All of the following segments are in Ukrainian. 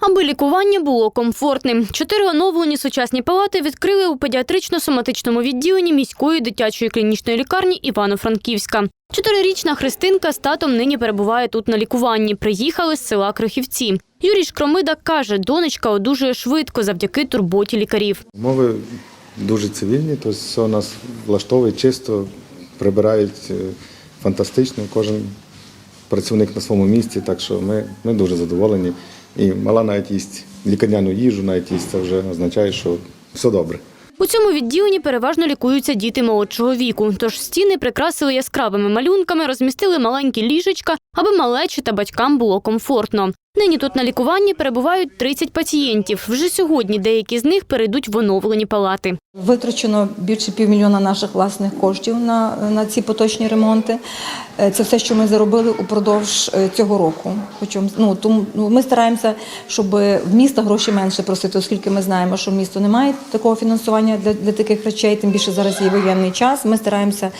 Аби лікування було комфортним. Чотири оновлені сучасні палати відкрили у педіатрично-соматичному відділенні міської дитячої клінічної лікарні Івано-Франківська. Чотирирічна Христинка з татом нині перебуває тут на лікуванні. Приїхали з села Крихівці. Юрій Шкромида каже, донечка одужує швидко завдяки турботі лікарів. Умови дуже цивільні, тобто все у нас влаштовує чисто, прибирають е, фантастично, кожен працівник на своєму місці, так що ми, ми дуже задоволені. І мала навіть їсть лікарняну їжу, навіть їсть, це вже означає, що все добре. У цьому відділенні переважно лікуються діти молодшого віку. Тож стіни прикрасили яскравими малюнками, розмістили маленькі ліжечка, аби малечі та батькам було комфортно. Нині тут на лікуванні перебувають 30 пацієнтів. Вже сьогодні деякі з них перейдуть в оновлені палати. Витрачено більше півмільйона наших власних коштів на, на ці поточні ремонти. Е, Це все, що ми заробили упродовж е, цього року. Причому ну, тому ну, ми стараємося, щоб в міста гроші менше просити, оскільки ми знаємо, що місто немає такого фінансування для, для таких речей. Тим більше зараз є воєнний час. Ми стараємося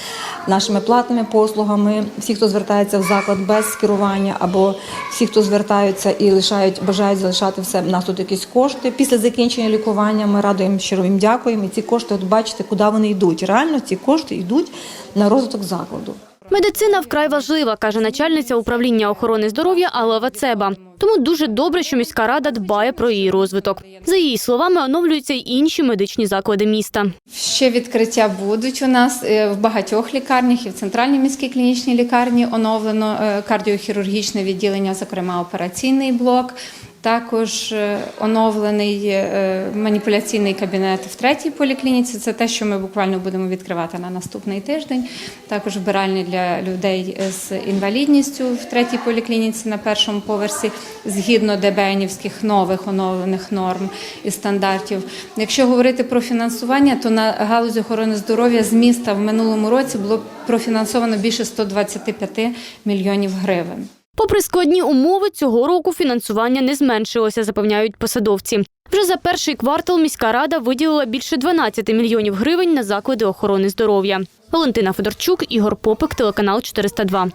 нашими платними послугами, всі, хто звертається в заклад без керування, або всі, хто звертаються і лишають, бажають залишати все. У нас тут якісь кошти. Після закінчення лікування ми радуємо щиро їм дякуємо. І ці кошти, от бачите, куди вони йдуть. Реально ці кошти йдуть на розвиток закладу. Медицина вкрай важлива, каже начальниця управління охорони здоров'я Алла Вацеба. Тому дуже добре, що міська рада дбає про її розвиток. За її словами, оновлюються й інші медичні заклади міста. Ще відкриття будуть у нас е, в багатьох лікарнях і в центральній міській клінічній лікарні оновлено е, кардіохірургічне відділення, зокрема операційний блок. Також е, оновлений е, маніпуляційний кабінет в третій поліклініці. Це те, що ми буквально будемо відкривати на наступний тиждень. Також вбиральні для людей з інвалідністю в третій поліклініці на першому поверсі, згідно ДБНівських нових оновлених норм і стандартів. Якщо говорити про фінансування, то на галузь охорони здоров'я з міста в минулому році було профінансовано більше 125 мільйонів гривень. Попри складні умови, цього року фінансування не зменшилося, запевняють посадовці. Вже за перший квартал міська рада виділила більше 12 мільйонів гривень на заклади охорони здоров'я. Валентина Федорчук, Ігор Попик, телеканал 402.